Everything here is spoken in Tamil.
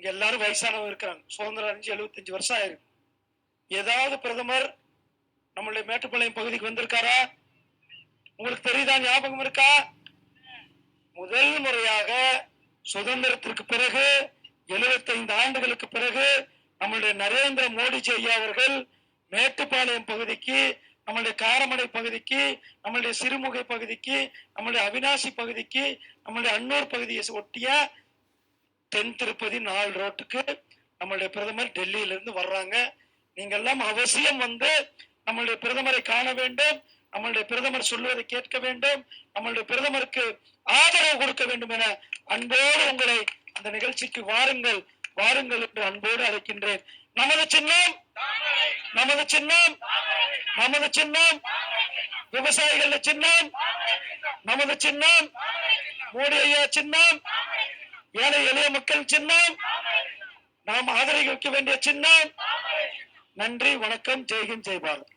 இங்க எல்லாரும் வயசானவங்க இருக்கிறாங்க. சுதந்திரம் அஞ்சு எழுபத்தஞ்சு வருஷம் ஆயிருக்கு. ஏதாவது பிரதமர் நம்மளுடைய மேட்டுப்பாளையம் பகுதிக்கு வந்திருக்காரா? உங்களுக்கு தெரியுதா? ஞாபகம் இருக்கா? முதல் முறையாக சுதந்திரத்திற்கு பிறகு 75 ஆண்டுகளுக்கு பிறகு நம்மளுடைய நரேந்திர மோடிஜி ஐயா அவர்கள் மேட்டுப்பாளையம் பகுதிக்கு நம்மளுடைய காரமடை பகுதிக்கு நம்மளுடைய சிறுமுகை பகுதிக்கு நம்மளுடைய அவினாசி பகுதிக்கு நம்மளுடைய அன்னூர் பகுதியை ஒட்டிய தென் திருப்பதி நாலு ரோட்டுக்கு நம்மளுடைய பிரதமர் டெல்லியில இருந்து வர்றாங்க. நீங்க எல்லாம் அவசியம் வந்து நம்மளுடைய பிரதமரை காண வேண்டும். நம்மளுடைய பிரதமர் சொல்வதை கேட்க வேண்டும். நம்மளுடைய பிரதமருக்கு ஆதரவு கொடுக்க வேண்டும் என அன்போடு உங்களை அந்த நிகழ்ச்சிக்கு வாருங்கள். வாருங்கள் என்று அன்போடு அழைக்கின்றேன். நமது சின்னம் நமது சின்னம் நமது சின்னம் விவசாயிகள் சின்னம் நமது சின்னம் மோடி ஐயா சின்னம் ஏழை எளிய மக்கள் சின்னம். நாம் ஆதரவு வைக்க வேண்டிய சின்னம். நன்றி வணக்கம் ஜெய்ஹிந்த் ஜெய் பாரத்